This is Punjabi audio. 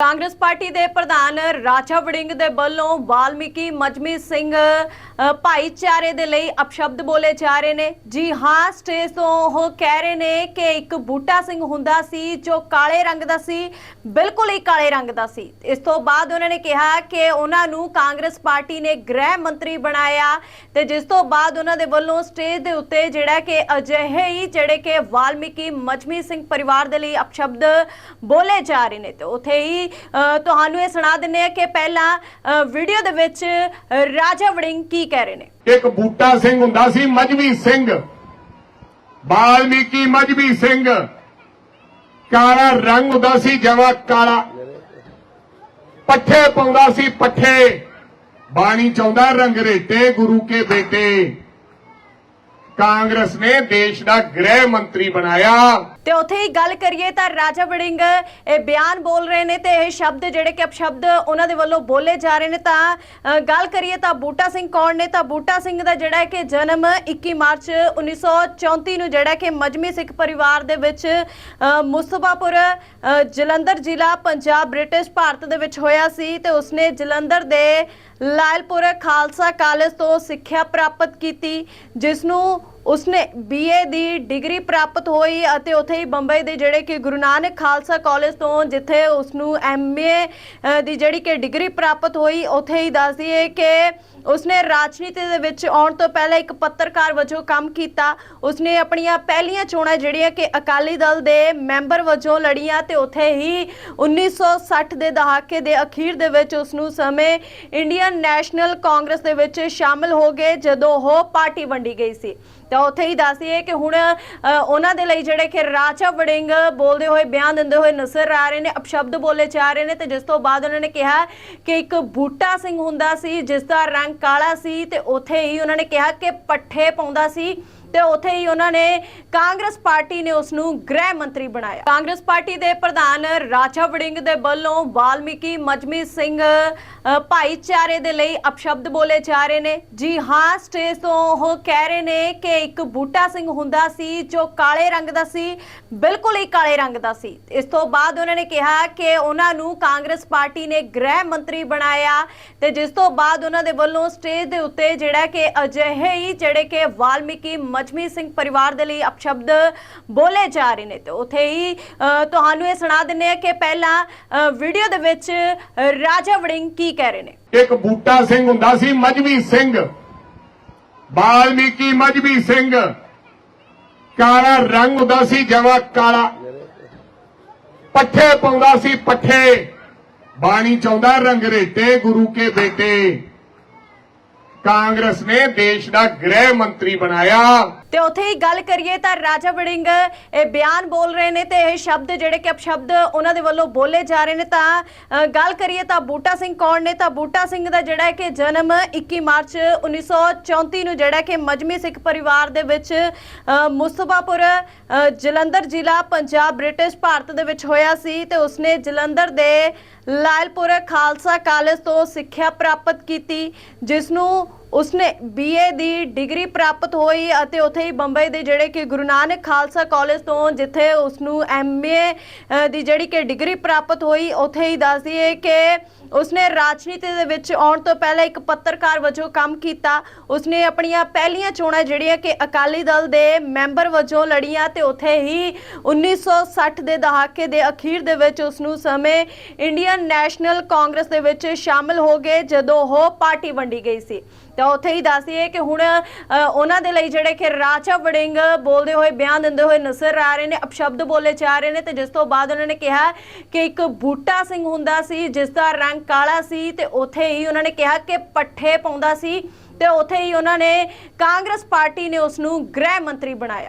ਕਾਂਗਰਸ ਪਾਰਟੀ ਦੇ ਪ੍ਰਧਾਨ ਰਾਜਾ ਵੜਿੰਗ ਦੇ ਵੱਲੋਂ ਵਾਲਮੀਕੀ ਮਜਮੀ ਸਿੰਘ ਭਾਈਚਾਰੇ ਦੇ ਲਈ ਅਪਸ਼ਬਦ ਬੋਲੇ ਜਾ ਰਹੇ ਨੇ। ਜੀ ਹਾਂ, ਸਟੇਜ ਤੋਂ ਉਹ ਕਹਿ ਰਹੇ ਨੇ ਕਿ ਇੱਕ ਬੂਟਾ ਸਿੰਘ ਹੁੰਦਾ ਸੀ ਜੋ ਕਾਲੇ ਰੰਗ ਦਾ ਸੀ, ਬਿਲਕੁਲ ਹੀ ਕਾਲੇ ਰੰਗ ਦਾ ਸੀ। ਇਸ ਤੋਂ ਬਾਅਦ ਉਹਨਾਂ ਨੇ ਕਿਹਾ ਕਿ ਉਹਨਾਂ ਨੂੰ ਕਾਂਗਰਸ ਪਾਰਟੀ ਨੇ ਗ੍ਰਹਿ ਮੰਤਰੀ ਬਣਾਇਆ ਤੇ ਜਿਸ ਤੋਂ ਬਾਅਦ ਉਹਨਾਂ ਦੇ ਵੱਲੋਂ ਸਟੇਜ ਦੇ ਉੱਤੇ ਜਿਹੜਾ ਕਿ ਅਜਿਹੇ ਹੀ ਜਿਹੜੇ ਕਿ ਵਾਲਮੀਕੀ ਮਜਮੀ ਸਿੰਘ ਪਰਿਵਾਰ ਦੇ ਲਈ ਅਪਸ਼ਬਦ ਬੋਲੇ ਜਾ ਰਹੇ ਨੇ ਤੇ ਉੱਥੇ ਹੀ ਤੁਹਾਨੂੰ ਇਹ ਸੁਣਾ ਦਿੰਨੇ ਆ ਕਿ ਪਹਿਲਾਂ ਵੀਡੀਓ ਦੇ ਵਿੱਚ ਰਾਜਾ ਵੜਿੰਗ ਕੀ ਕਹਿ ਰਹੇ ਨੇ? ਇੱਕ ਬੂਟਾ ਸਿੰਘ ਹੁੰਦਾ ਸੀ, ਮਜਬੀ ਸਿੰਘ। ਬਾਲਮੀਕੀ ਮਜਬੀ ਸਿੰਘ। ਕਾਲਾ ਰੰਗ ਹੁੰਦਾ ਸੀ, ਜਵਾ ਕਾਲਾ। ਪੱਠੇ ਪਾਉਂਦਾ ਸੀ, ਪੱਠੇ। ਬਾਣੀ ਚਾਹੁੰਦਾ ਰੰਗਰੇਟੇ ਗੁਰੂ ਕੇ ਬੇਟੇ। ਕਾਂਗਰਸ ਨੇ ਦੇਸ਼ ਦਾ ਗ੍ਰਹਿ ਮੰਤਰੀ ਬਣਾਇਆ। ਤੇ ਉੱਥੇ ਹੀ ਗੱਲ ਕਰੀਏ ਤਾਂ ਰਾਜਾ ਵੜਿੰਗ ਇਹ ਬਿਆਨ ਬੋਲ ਰਹੇ ਨੇ ਤੇ ਇਹ ਸ਼ਬਦ ਜਿਹੜੇ ਕਿ ਅਪਸ਼ਬਦ ਉਹਨਾਂ ਦੇ ਵੱਲੋਂ ਬੋਲੇ ਜਾ ਰਹੇ ਨੇ ਤਾਂ ਗੱਲ ਕਰੀਏ ਤਾਂ ਬੂਟਾ ਸਿੰਘ ਕੌਣ ਨੇ ਤਾਂ ਬੂਟਾ ਸਿੰਘ ਦਾ ਜਿਹੜਾ ਕਿ ਜਨਮ 21 ਮਾਰਚ 1934 ਨੂੰ ਜਿਹੜਾ ਕਿ ਮਜਮੀ ਸਿੱਖ ਪਰਿਵਾਰ ਦੇ ਵਿੱਚ ਅ, ਮੁਸਤਫਾਪੁਰ ਜਲੰਧਰ ਜ਼ਿਲ੍ਹਾ ਪੰਜਾਬ ਬ੍ਰਿਟਿਸ਼ ਭਾਰਤ ਦੇ ਵਿੱਚ ਹੋਇਆ ਸੀ ਤੇ ਉਸਨੇ ਜਲੰਧਰ ਦੇ ਲਾਇਲਪੁਰ ਖਾਲਸਾ ਕਾਲਜ ਤੋਂ ਸਿੱਖਿਆ ਪ੍ਰਾਪਤ ਕੀਤੀ ਜਿਸ ਨੂੰ ਉਸਨੇ ਬੀਏ ਦੀ ਡਿਗਰੀ ਪ੍ਰਾਪਤ ਹੋਈ ਅਤੇ ਉੱਥੇ ਹੀ ਬੰਬਈ ਦੇ ਜਿਹੜੇ ਕਿ ਗੁਰੂ ਨਾਨਕ ਖਾਲਸਾ ਕਾਲਜ ਤੋਂ ਜਿੱਥੇ ਉਸ ਨੂੰ ਐਮਏ ਦੀ ਜਿਹੜੀ ਕਿ ਡਿਗਰੀ ਪ੍ਰਾਪਤ ਹੋਈ, ਉੱਥੇ ਹੀ ਦੱਸਦੀ ਹੈ ਕਿ ਉਸਨੇ ਰਾਜਨੀਤੀ ਦੇ ਵਿੱਚ ਆਉਣ ਤੋਂ ਪਹਿਲਾਂ ਇੱਕ ਪੱਤਰਕਾਰ ਵਜੋਂ ਕੰਮ ਕੀਤਾ। ਉਸਨੇ ਆਪਣੀਆਂ ਪਹਿਲੀਆਂ ਚੋਣਾਂ ਜਿਹੜੀਆਂ ਕਿ ਅਕਾਲੀ ਦਲ ਦੇ ਮੈਂਬਰ ਵਜੋਂ ਲੜੀਆਂ ਤੇ ਉੱਥੇ ਹੀ 1960 ਦੇ ਦਹਾਕੇ ਦੇ ਅਖੀਰ ਦੇ ਵਿੱਚ ਉਸ ਨੂੰ ਸਮੇਂ ਇੰਡੀਅਨ ਨੈਸ਼ਨਲ ਕਾਂਗਰਸ ਦੇ ਵਿੱਚ ਸ਼ਾਮਲ ਹੋ ਗਏ, ਜਦੋਂ ਉਹ ਪਾਰਟੀ ਵੰਡੀ ਗਈ ਸੀ। ਤਾਂ ਉੱਥੇ ਹੀ ਦੱਸਦੀਏ ਕਿ ਹੁਣ ਉਹਨਾਂ ਦੇ ਲਈ ਜਿਹੜੇ ਕਿ ਰਾਜਾ ਵੜਿੰਗ ਬੋਲਦੇ ਹੋਏ, ਬਿਆਨ ਦਿੰਦੇ ਹੋਏ ਨਜ਼ਰ ਆ ਰਹੇ ਨੇ, ਅਪਸ਼ਬਦ ਬੋਲੇ ਜਾ ਰਹੇ ਨੇ ਤੇ ਜਿਸ ਤੋਂ ਬਾਅਦ ਉਹਨਾਂ ਨੇ ਕਿਹਾ ਕਿ ਇੱਕ ਬੂਟਾ ਸਿੰਘ ਹੁੰਦਾ ਸੀ ਜਿਸ ਦਾ ਰੰਗ ਕਾਲਾ ਸੀ ਤੇ ਉੱਥੇ ਹੀ ਉਹਨਾਂ ਨੇ ਕਿਹਾ ਕਿ ਪੱਠੇ ਪਾਉਂਦਾ ਸੀ। ਤੇ ਉੱਥੇ ਹੀ ਉਹਨਾਂ ਨੇ ਕਾਂਗਰਸ ਪਾਰਟੀ ਨੇ ਉਸ ਨੂੰ ਗ੍ਰਹਿ ਮੰਤਰੀ ਬਣਾਇਆ। ਕਾਂਗਰਸ ਪਾਰਟੀ ਦੇ ਪ੍ਰਧਾਨ ਰਾਜਾ ਵੜਿੰਗ ਦੇ ਵੱਲੋਂ ਵਾਲਮੀਕੀ ਮਜਮੀ ਸਿੰਘ ਭਾਈਚਾਰੇ ਦੇ ਲਈ ਅਪਸ਼ਬਦ ਬੋਲੇ ਜਾ ਰਹੇ ਨੇ। ਜੀ ਹਾਂ, ਸਟੇਜ ਤੋਂ ਉਹ ਕਹਿ ਰਹੇ ਨੇ ਕਿ ਇੱਕ ਬੂਟਾ ਸਿੰਘ ਹੁੰਦਾ ਸੀ ਜੋ ਕਾਲੇ ਰੰਗ ਦਾ ਸੀ, ਬਿਲਕੁਲ ਹੀ ਕਾਲੇ ਰੰਗ ਦਾ ਸੀ। ਇਸ ਤੋਂ ਬਾਅਦ ਉਹਨਾਂ ਨੇ ਕਿਹਾ ਕਿ ਉਹਨਾਂ ਨੂੰ ਕਾਂਗਰਸ ਪਾਰਟੀ ਨੇ ਗ੍ਰਹਿ ਮੰਤਰੀ ਬਣਾਇਆ ਤੇ ਜਿਸ ਤੋਂ ਬਾਅਦ ਉਹਨਾਂ ਦੇ ਵੱਲੋਂ ਸਟੇਜ ਦੇ ਉੱਤੇ ਜਿਹੜਾ ਕਿ ਅਜਿਹੇ ਹੀ ਜਿਹੜੇ ਕਿ ਵਾਲਮੀਕੀ ਮਜਮੀ ਸਿੰਘ ਪਰਿਵਾਰ ਦੇ ਲਈ ਅਪਸ਼ਬਦ ਬੋਲੇ ਜਾ ਰਹੇ ਨੇ ਤੇ ਉੱਥੇ ਹੀ ਤੁਹਾਨੂੰ ਇਹ ਸੁਣਾ ਦਿੰਨੇ ਆ ਕਿ ਪਹਿਲਾਂ ਵੀਡੀਓ ਦੇ ਵਿੱਚ ਰਾਜਾ ਵੜਿੰਗ ਕੀ ਕਹਿ ਰਹੇ ਨੇ। ਇੱਕ ਬੂਟਾ ਸਿੰਘ ਹੁੰਦਾ ਸੀ ਮਜਬੀ ਸਿੰਘ। ਬਾਲਮੀਕੀ ਮਜਬੀ ਸਿੰਘ। ਕਾਲਾ ਰੰਗ ਹੁੰਦਾ ਸੀ ਜਵਾ ਕਾਲਾ। ਪੱਠੇ ਪਾਉਂਦਾ ਸੀ, ਪੱਠੇ। ਬਾਣੀ ਚਾਹੁੰਦਾ ਰੰਗਰੇਟੇ ਗੁਰੂ ਕੇ ਬੇਟੇ। ਕਾਂਗਰਸ ਨੇ ਦੇਸ਼ ਦਾ ਗ੍ਰਹਿ ਮੰਤਰੀ ਬਣਾਇਆ। ਤੇ ਉੱਥੇ ਹੀ ਗੱਲ ਕਰੀਏ ਤਾਂ ਰਾਜਾ ਵੜਿੰਗ, ਇਹ ਬਿਆਨ ਬੋਲ ਰਹੇ ਨੇ ਤੇ ਇਹ ਸ਼ਬਦ ਜਿਹੜੇ ਕਿ ਅਪਸ਼ਬਦ ਉਹਨਾਂ ਦੇ ਵੱਲੋਂ ਬੋਲੇ ਜਾ ਰਹੇ ਨੇ ਤਾਂ ਗੱਲ ਕਰੀਏ ਤਾਂ ਬੂਟਾ ਸਿੰਘ ਕੌਣ ਨੇ? ਤਾਂ ਬੂਟਾ ਸਿੰਘ ਦਾ ਜਿਹੜਾ ਕਿ ਜਨਮ 21 ਮਾਰਚ 1934 ਨੂੰ ਜਿਹੜਾ ਕਿ ਮਜਮੀ ਸਿੱਖ ਪਰਿਵਾਰ ਦੇ ਵਿੱਚ ਮੁਸਤਫਾਪੁਰ ਜਲੰਧਰ ਜ਼ਿਲ੍ਹਾ ਪੰਜਾਬ ਬ੍ਰਿਟਿਸ਼ ਭਾਰਤ ਦੇ ਵਿੱਚ ਹੋਇਆ ਸੀ ਤੇ ਉਸਨੇ ਜਲੰਧਰ ਦੇ ਲਾਇਲਪੁਰ ਖਾਲਸਾ ਕਾਲਜ ਤੋਂ ਸਿੱਖਿਆ ਪ੍ਰਾਪਤ ਕੀਤੀ ਜਿਸ ਨੂੰ ਉਸਨੇ ਬੀਏ ਦੀ ਡਿਗਰੀ ਪ੍ਰਾਪਤ ਹੋਈ ਅਤੇ ਉੱਥੇ ਹੀ ਬੰਬਈ ਦੇ ਜਿਹੜੇ ਕਿ ਗੁਰੂ ਨਾਨਕ ਖਾਲਸਾ ਕਾਲਜ ਤੋਂ ਜਿੱਥੇ ਉਸ ਨੂੰ ਐਮਏ ਦੀ ਜਿਹੜੀ ਕਿ ਡਿਗਰੀ ਪ੍ਰਾਪਤ ਹੋਈ, ਉੱਥੇ ਹੀ ਦੱਸਦੀ ਹੈ ਕਿ ਉਸਨੇ ਰਾਜਨੀਤੀ ਦੇ ਵਿੱਚ ਆਉਣ ਤੋਂ ਪਹਿਲਾਂ ਇੱਕ ਪੱਤਰਕਾਰ ਵਜੋਂ ਕੰਮ ਕੀਤਾ। ਉਸਨੇ ਆਪਣੀਆਂ ਪਹਿਲੀਆਂ ਚੋਣਾਂ ਜਿਹੜੀਆਂ ਕਿ ਅਕਾਲੀ ਦਲ ਦੇ ਮੈਂਬਰ ਵਜੋਂ ਲੜੀਆਂ ਤੇ ਉੱਥੇ ਹੀ 1960 ਦੇ ਦਹਾਕੇ ਦੇ ਅਖੀਰ ਦੇ ਵਿੱਚ ਉਸ ਨੂੰ ਸਮੇਂ ਇੰਡੀਅਨ ਨੈਸ਼ਨਲ ਕਾਂਗਰਸ ਦੇ ਵਿੱਚ ਸ਼ਾਮਲ ਹੋ ਗਏ, ਜਦੋਂ ਉਹ ਪਾਰਟੀ ਵੰਡੀ ਗਈ ਸੀ। ਤਾਂ ਉੱਥੇ ਹੀ ਦੱਸਦੀਏ ਕਿ ਹੁਣ ਉਹਨਾਂ ਦੇ ਲਈ ਜਿਹੜੇ ਕਿ ਰਾਜਾ ਵੜਿੰਗ ਬੋਲਦੇ ਹੋਏ ਬਿਆਨ ਦਿੰਦੇ ਹੋਏ ਨਜ਼ਰ ਆ ਰਹੇ ਨੇ, ਅਪਸ਼ਬਦ ਬੋਲੇ ਜਾ ਰਹੇ ਨੇ ਤੇ ਜਿਸ ਤੋਂ ਬਾਅਦ ਉਹਨਾਂ ਨੇ ਕਿਹਾ ਕਿ ਇੱਕ ਬੂਟਾ ਸਿੰਘ ਹੁੰਦਾ ਸੀ, ਜਿਸ ਦਾ ਰੰਗ ਕਾਲਾ ਸੀ ਤੇ ਉੱਥੇ ਹੀ ਉਹਨਾਂ ਨੇ ਕਿਹਾ ਕਿ ਪੱਠੇ ਪਾਉਂਦਾ ਸੀ ਤੇ ਉੱਥੇ ਹੀ ਉਹਨਾਂ ਨੇ ਕਾਂਗਰਸ ਪਾਰਟੀ ਨੇ ਉਸ ਨੂੰ ਗ੍ਰਹਿ ਮੰਤਰੀ ਬਣਾਇਆ।